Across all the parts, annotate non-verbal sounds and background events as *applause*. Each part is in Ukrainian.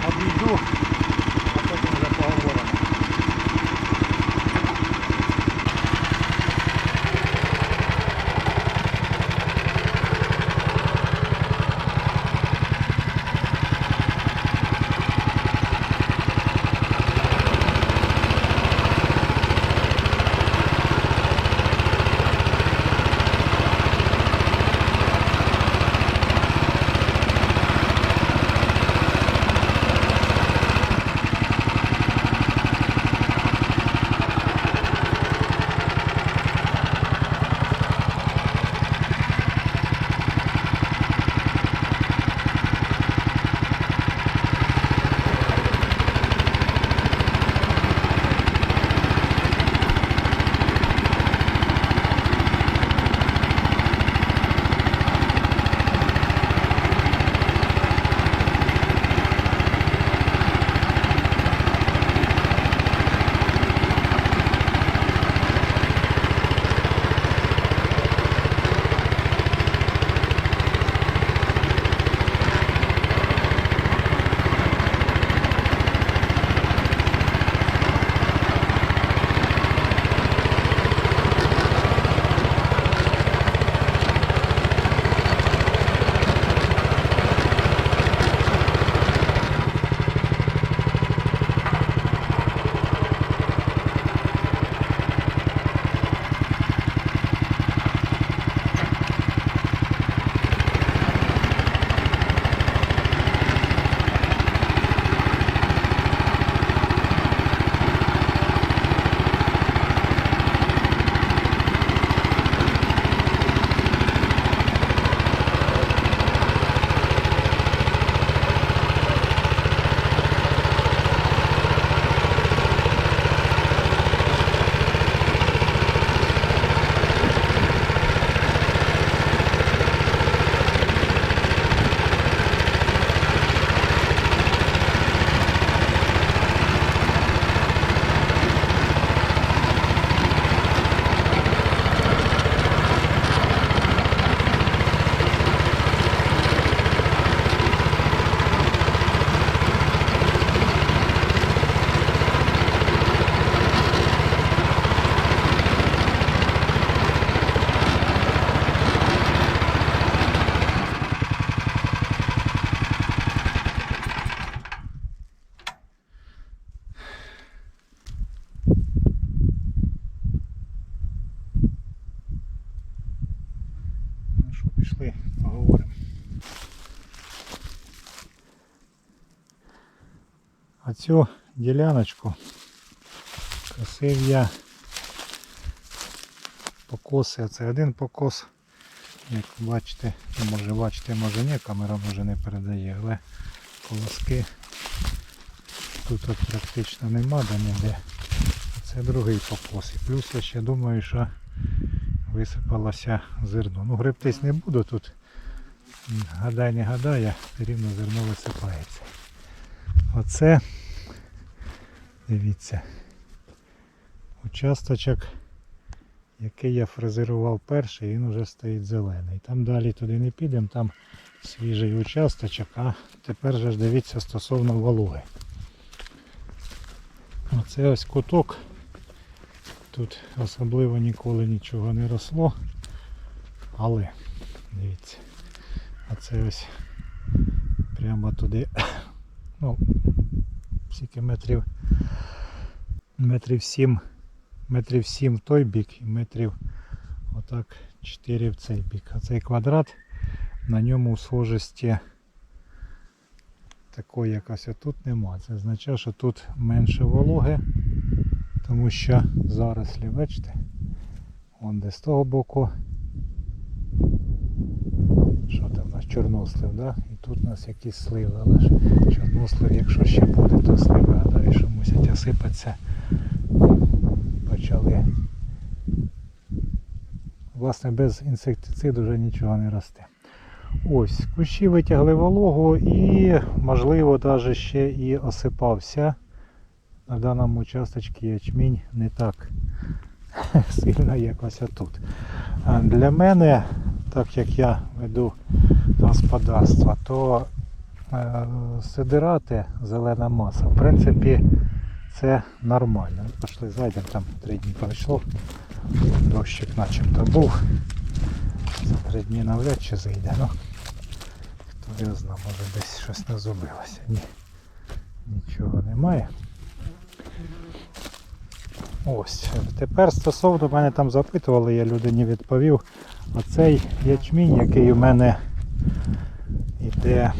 обійду, пішли, поговоримо. А цю діляночку косив я покоси. Це один покос. Як бачите, ну, може бачите, може ні, камера може не передає, але колоски тут от практично нема де ніде. Це другий покос. І плюс я ще думаю, що висипалося зерно. Ну гребтись не буду тут. Гадай не гадає, все рівно зерно висипається. Оце, дивіться, участочок, який я фрезерував перший, він вже стоїть зелений. Там далі туди не підемо, там свіжий участочок, а тепер же ж дивіться стосовно вологи. Оце ось куток. Тут особливо ніколи нічого не росло. Але, дивіться, а це ось прямо туди, *coughs* ну, скільки метрів, метрів сім, метрів сім в той бік і метрів отак 4 в цей бік. А цей квадрат на ньому у схожості такої якась отут нема. Це означає, що тут менше вологи. Тому що зарослі, бачите, вон де з того боку. Що там у нас чорнослив, да? І тут у нас якісь сливи, але ж чорнослив, якщо ще буде, то сливи, гадаю, що мусять осипатися. Почали. Власне, без інсектициду вже нічого не росте. Ось, кущі витягли вологу і, можливо, навіть ще і осипався на даному участочці ячмінь не так *laughs* сильно якось отут. Для мене, так як я веду господарство, то е, сидирати зелена маса. В принципі, це нормально. Пішли зайдемо, там три дні пройшло. Дощик начебто був. За три дні навряд чи зайде. Ну, хто його знає, може десь щось не зробилося. Ні. Нічого немає. Ось. Тепер стосовно мене там запитували, я людині відповів. Оцей ячмінь, який у мене іде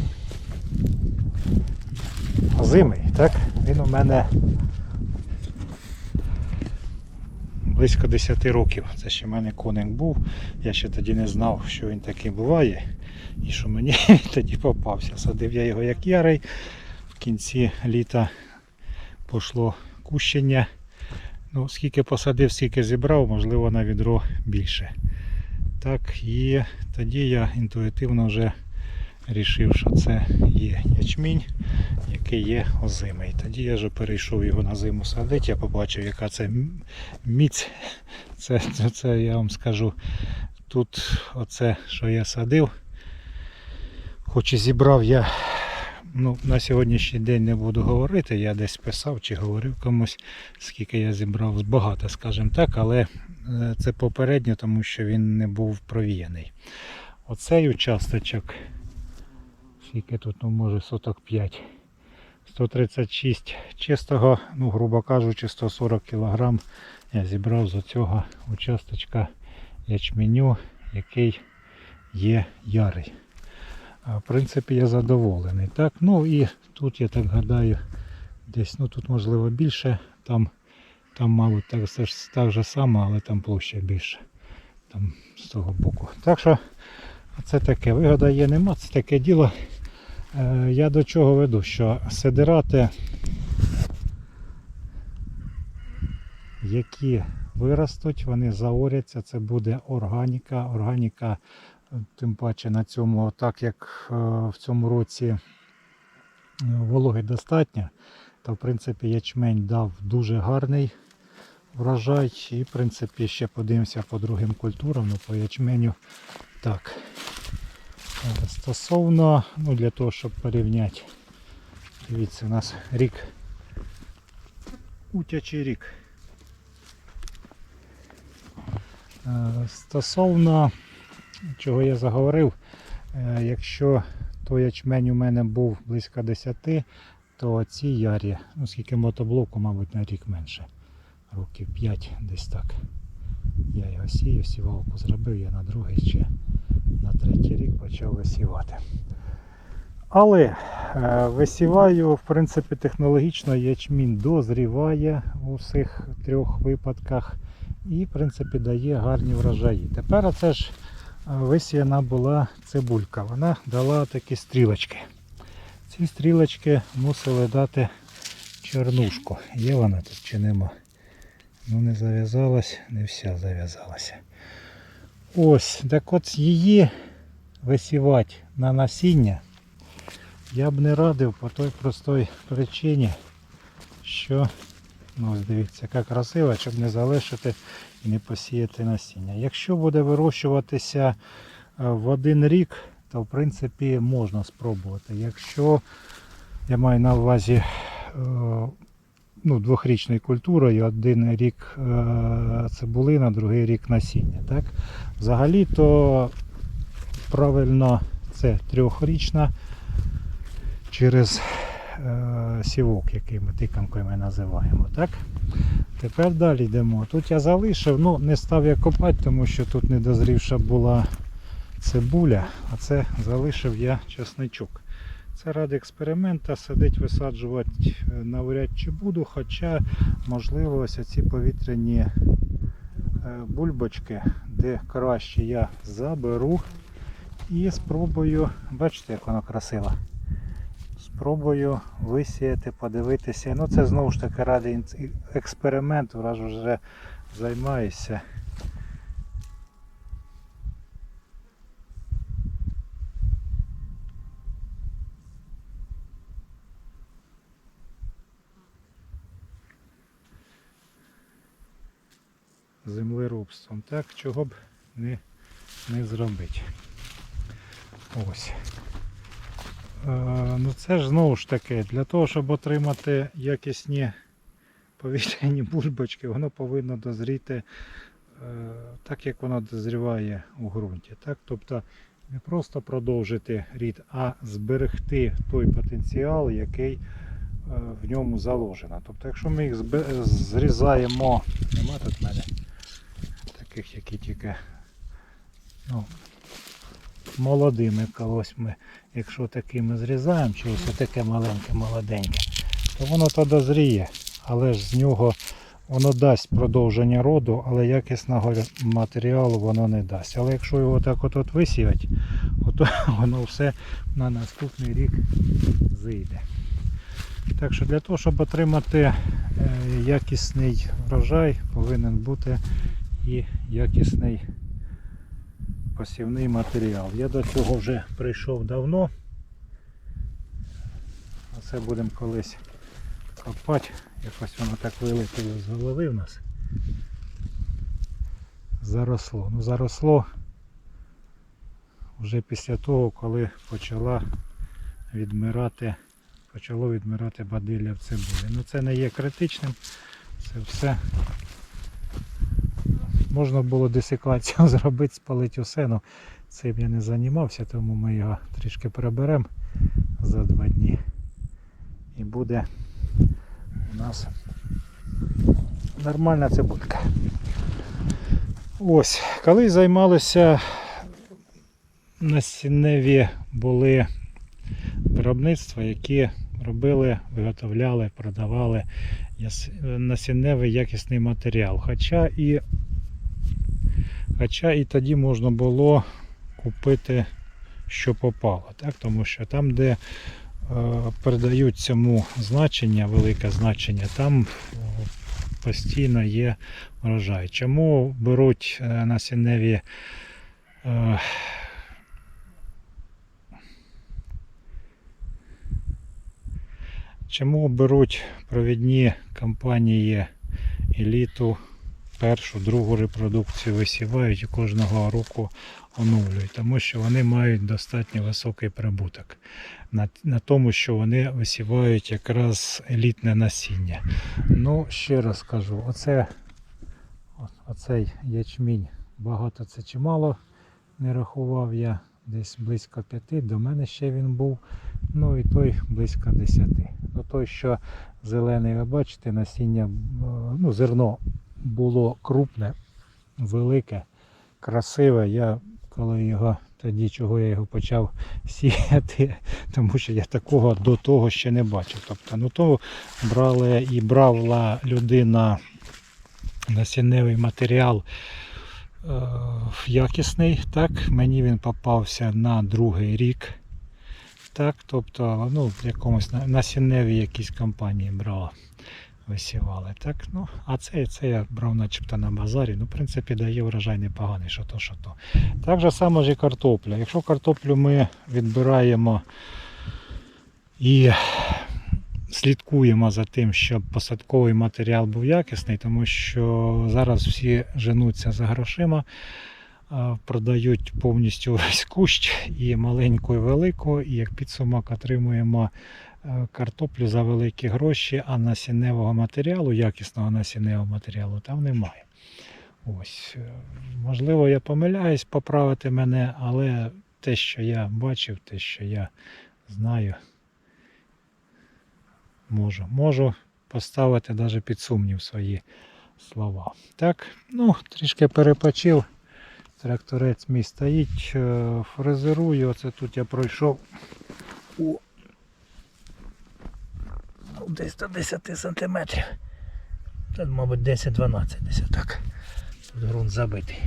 озимий, так? Він у мене близько 10 років. Це ще в мене коник був. Я ще тоді не знав, що він такий буває. І що мені *laughs* тоді попався. Садив я його як ярий. В кінці літа пішло кущення. Ну, скільки посадив, скільки зібрав, можливо, на відро більше. Так, і тоді я інтуїтивно вже рішив, що це є ячмінь, який є озимий. Тоді я вже перейшов його на зиму садити, я побачив, яка це міць. Це, це, це я вам скажу. Тут оце, що я садив, хоч і зібрав я ну, на сьогоднішній день не буду говорити, я десь писав чи говорив комусь, скільки я зібрав багато, скажімо так, але е, це попередньо, тому що він не був провіяний. Оцей участочок, скільки тут, ну може соток 5. 136 чистого, ну, грубо кажучи, 140 кг я зібрав з цього участочка ячменю, який є ярий. В принципі, я задоволений. Так, ну і тут я так гадаю, десь ну тут можливо більше, там, там мабуть, так, все ж так же само, але там площа більше. Там з того боку. Так що це таке. Вигода є, нема, це таке діло. Е, Я до чого веду, що сидирати, які виростуть, вони заоряться, це буде органіка. Органіка тим паче на цьому, так як е, в цьому році е, вологи достатньо, то в принципі ячмень дав дуже гарний врожай. І в принципі ще подивимося по другим культурам, ну по ячменю так. Е, Стосовно, ну для того, щоб порівняти, дивіться, у нас рік, утячий рік. Стосовно чого я заговорив, е, якщо той ячмень у мене був близько 10, то ці ярі, ну скільки мотоблоку, мабуть, на рік менше. Років 5 десь так. Я його сію, сівалку зробив, я на другий ще на третій рік почав висівати. Але е, висіваю, в принципі, технологічно ячмінь дозріває у всіх трьох випадках і, в принципі, дає гарні врожаї. Тепер оце ж висіяна була цибулька. Вона дала такі стрілочки. Ці стрілочки мусили дати чернушку. Є вона тут чи нема? Ну не зав'язалась, не вся зав'язалася. Ось, так от її висівати на насіння я б не радив по той простій причині, що ну ось дивіться, яка красива, щоб не залишити не посіяти насіння. Якщо буде вирощуватися е, в один рік, то в принципі можна спробувати. Якщо я маю на увазі е, ну, двохрічною культурою, один рік е, цибулина, другий рік насіння. Так? Взагалі то правильно це трьохрічна через сівок, який ми тиканкою називаємо. Так? Тепер далі йдемо. Тут я залишив, ну не став я копати, тому що тут недозрівша була цибуля, а це залишив я чесничок. Це ради експеримента садить, висаджувати е, навряд чи буду, хоча, можливо, ось ці повітряні е, бульбочки, де краще я заберу і спробую, бачите, як воно красиво. Спробую висіяти, подивитися. Ну це знову ж таки ради експерименту, раз вже займаюся. Землеробством. Так, чого б не, не зробити. Ось. Ну це ж знову ж таки, для того, щоб отримати якісні повітряні бульбочки, воно повинно дозріти е, так, як воно дозріває у ґрунті. Так? Тобто не просто продовжити рід, а зберегти той потенціал, який е, в ньому заложено. Тобто, якщо ми їх зрізаємо, нема тут в мене таких, які тільки ну, молодими колось ми, якщо такими зрізаємо, чи ось таке маленьке, молоденьке, то воно то дозріє, але ж з нього воно дасть продовження роду, але якісного матеріалу воно не дасть. Але якщо його так от, от висіять, ото *laughs* воно все на наступний рік зійде. Так що для того, щоб отримати е, якісний врожай, повинен бути і якісний посівний матеріал. Я до цього вже прийшов давно. Оце будемо колись копати. Якось воно так вилетіло з голови в нас. Заросло. Ну заросло вже після того, коли почала відмирати, почало відмирати бадилля в цибулі. Ну це не є критичним. Це все можна було десикацію *laughs* зробити, спалити усе, але цим я не займався, тому ми його трішки переберемо за два дні. І буде у нас нормальна цибулька. Ось, коли займалися насінневі були виробництва, які робили, виготовляли, продавали насінневий якісний матеріал. Хоча і Хоча і тоді можна було купити, що попало, так? тому що там, де е, передають цьому значення, велике значення, там е, постійно є врожай. Чому беруть е, насінневі е, Чому беруть провідні компанії еліту першу, другу репродукцію висівають і кожного року оновлюють, тому що вони мають достатньо високий прибуток на, на тому, що вони висівають якраз елітне насіння. Ну, ще раз кажу, оце, оцей ячмінь багато це чимало не рахував я. Десь близько п'яти, до мене ще він був. Ну і той близько десяти. Ну той, що зелений, ви бачите, насіння, е, ну, зерно було крупне, велике, красиве. Я коли його тоді, чого я його почав сіяти, *laughs* тому що я такого до того ще не бачив. Тобто, ну то брали і брала людина насінневий матеріал е, якісний. Так, мені він попався на другий рік. Так, тобто, ну, в якомусь насінневій якійсь компанії брала висівали. Так, ну, а це, це я брав начебто на базарі. Ну, в принципі, дає врожай непоганий, що то, що то. Так же само ж і картопля. Якщо картоплю ми відбираємо і слідкуємо за тим, щоб посадковий матеріал був якісний, тому що зараз всі женуться за грошима. Продають повністю весь кущ і маленьку, і велику, і як підсумок отримуємо картоплю за великі гроші, а насінневого матеріалу, якісного насінневого матеріалу там немає. Ось, е, можливо, я помиляюсь, поправити мене, але те, що я бачив, те, що я знаю, можу. Можу поставити навіть під сумнів свої слова. Так, ну, трішки перепочив. Тракторець мій стоїть, е, фрезерую. Оце тут я пройшов у десь до 10 сантиметрів. Тут, мабуть, 10-12 десь отак. Тут ґрунт забитий.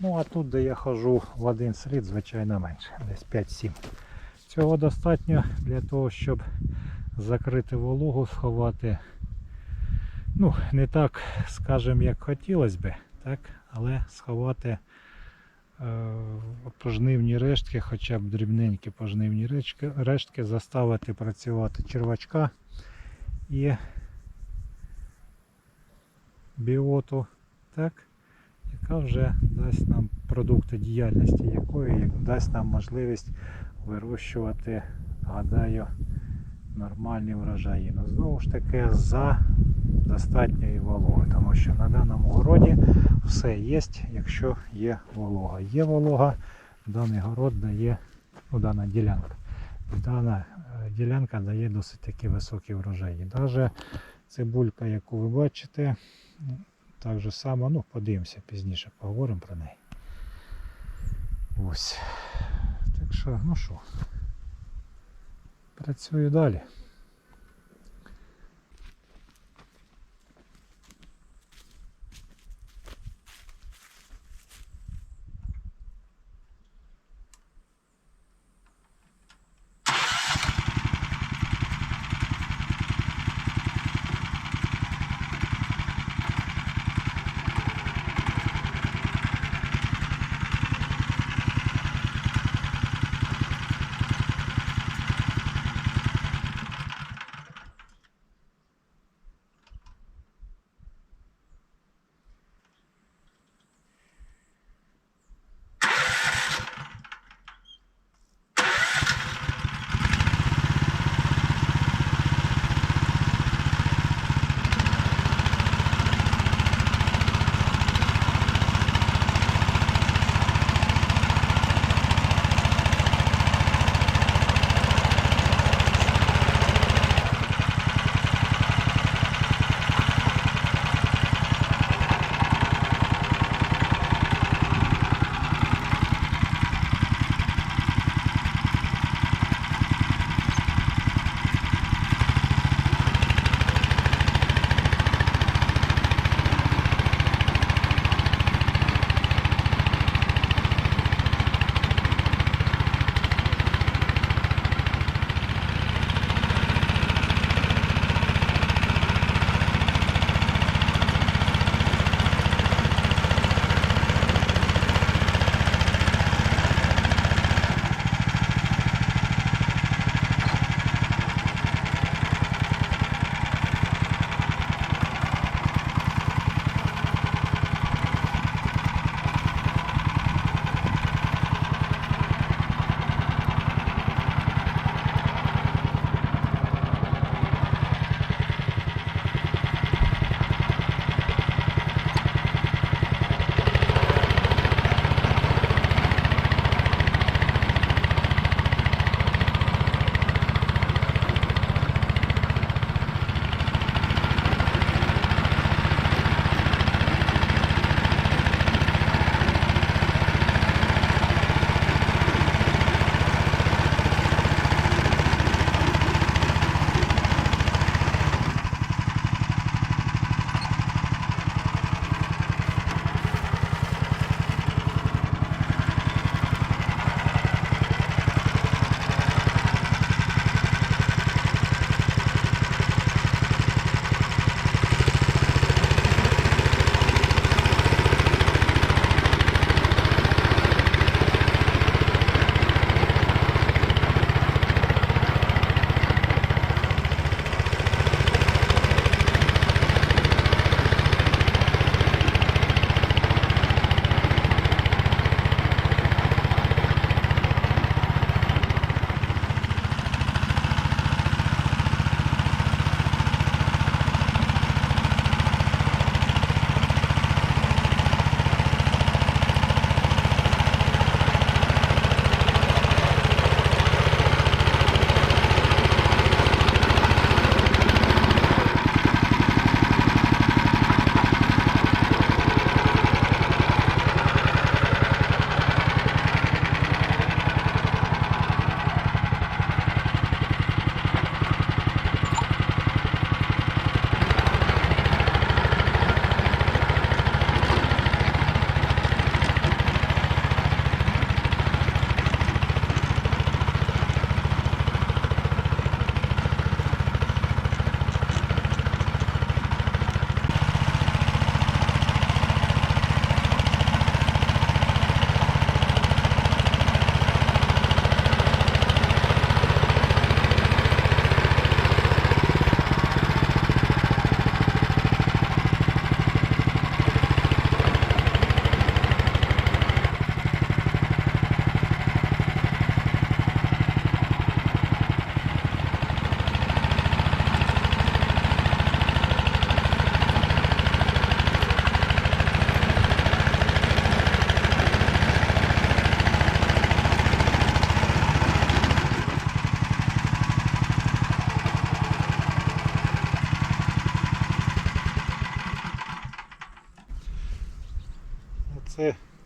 Ну а тут, де я хожу в один слід, звичайно менше, десь 5-7. Цього достатньо для того, щоб закрити вологу, сховати. Ну, не так, скажімо, як хотілося би, так, але сховати е, пожнивні рештки, хоча б дрібненькі пожнивні рештки, рештки заставити працювати червачка і біоту, так, яка вже дасть нам продукти діяльності якої дасть нам можливість вирощувати гадаю, нормальні врожаї. Ну, знову ж таки, за достатньої вологи, тому що на даному городі все є, якщо є волога. Є волога, даний город дає, ну, дана ділянка. Дана е, ділянка дає досить такі високі врожаї. Навіть цибулька, яку ви бачите, так же само, ну, подивимося пізніше, поговоримо про неї. Ось. Так що, ну що, працюю далі.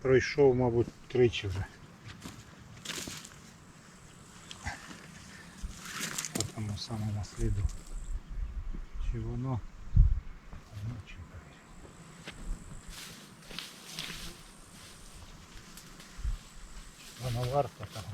Пройшов, мабуть, тричі вже. По тому самому сліду. Чи воно? Ну, чи так. Воно варто того.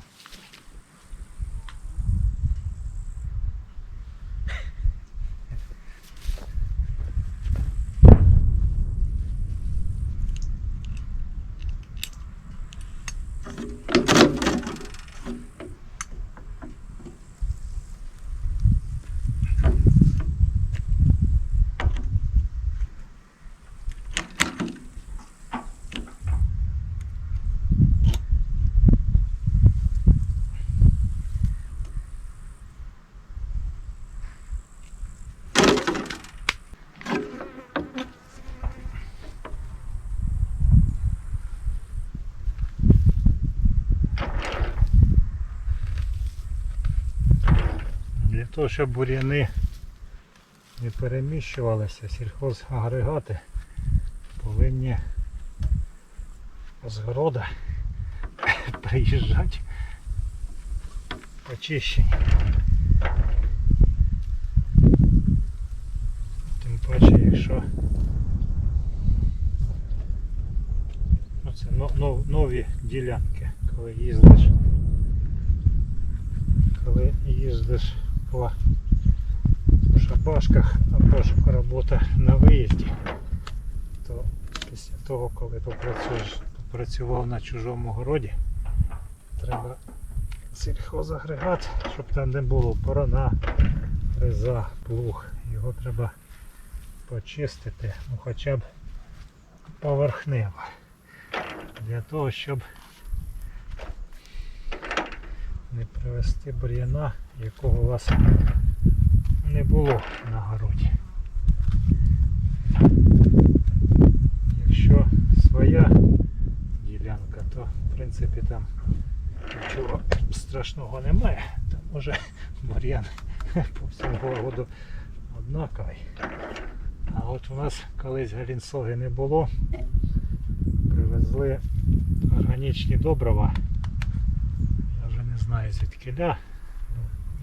Того, щоб бур'яни не переміщувалися, сільхозагрегати повинні з *laughs* приїжджати очищені. Тим паче, якщо це но- но- нові ділянки, коли їздиш коли їздиш по шабашках або ж робота на виїзді, то після того, коли попрацюєш, попрацював на чужому городі, треба сільхозагрегат, щоб там не було порона, фреза, плуг. Його треба почистити, ну хоча б поверхнево. Для того, щоб не привезти бур'яна, якого у вас не було на городі. Якщо своя ділянка, то в принципі там нічого страшного немає. Там може бур'ян *laughs* по всьому городу однаковий. А от у нас колись галінсоги не було. Привезли органічні добрива. Я вже не знаю звідкиля. Ну,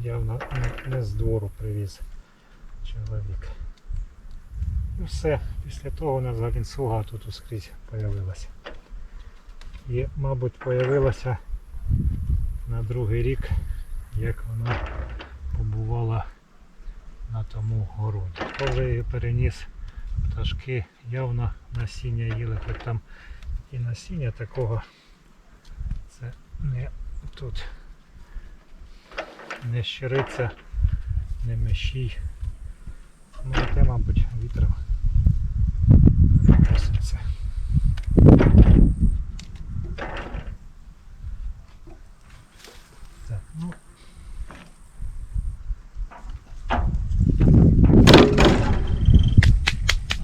Явно не, з двору привіз чоловік. І все. Після того у нас галінсуга тут ускрізь появилася. І, мабуть, появилася на другий рік, як вона побувала на тому городі. Вже її переніс пташки явно насіння їли, хоч там і насіння такого це не тут не щириця, не мещій. Ну, те, мабуть, вітром переноситься. Так, ну.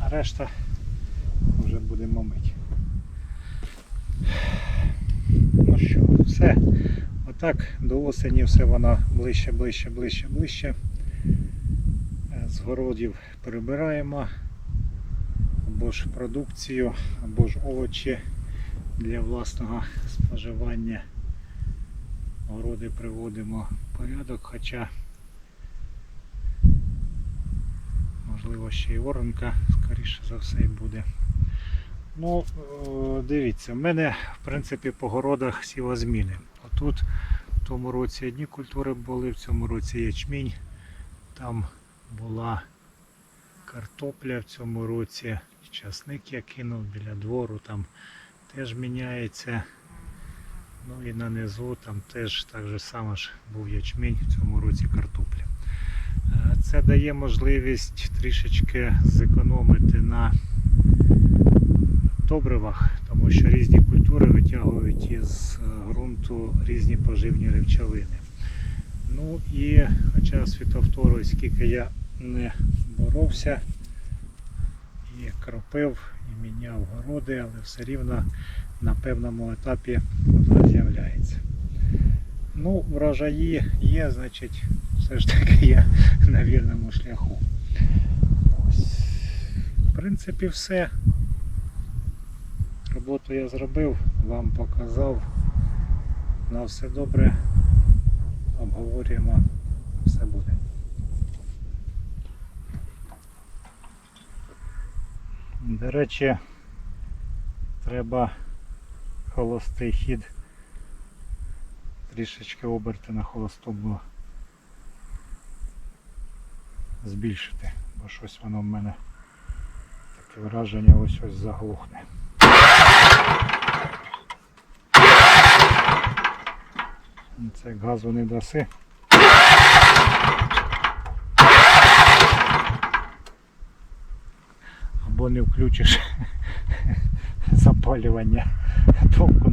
А решта вже будемо мити. Ну що, все. Отак до осені все воно ближче, ближче, ближче, ближче. Е, З городів прибираємо або ж продукцію, або ж овочі для власного споживання. Городи приводимо в порядок, хоча можливо ще й оранка, скоріше за все і буде. Ну, е, дивіться, в мене в принципі по городах сівозміни. Отут в тому році одні культури були, в цьому році ячмінь. Там була картопля в цьому році, часник я кинув біля двору, там теж міняється. Ну і на низу там теж так же само ж був ячмінь, в цьому році картопля. Е, Це дає можливість трішечки зекономити на добривах, тому що різні культури витягують із е, ґрунту різні поживні речовини. Ну і хоча світовтору, скільки я не боровся і кропив, і міняв городи, але все рівно на певному етапі вода з'являється. Ну, врожаї є, значить, все ж таки я на вірному шляху. Ось. В принципі, все. Роботу я зробив, вам показав. На все добре. Обговорюємо. Все буде. До речі, треба холостий хід. Трішечки оберти на холостому збільшити, бо щось воно в мене таке враження ось ось заглухне. Це газу не даси. Або не включиш *laughs* запалювання, толку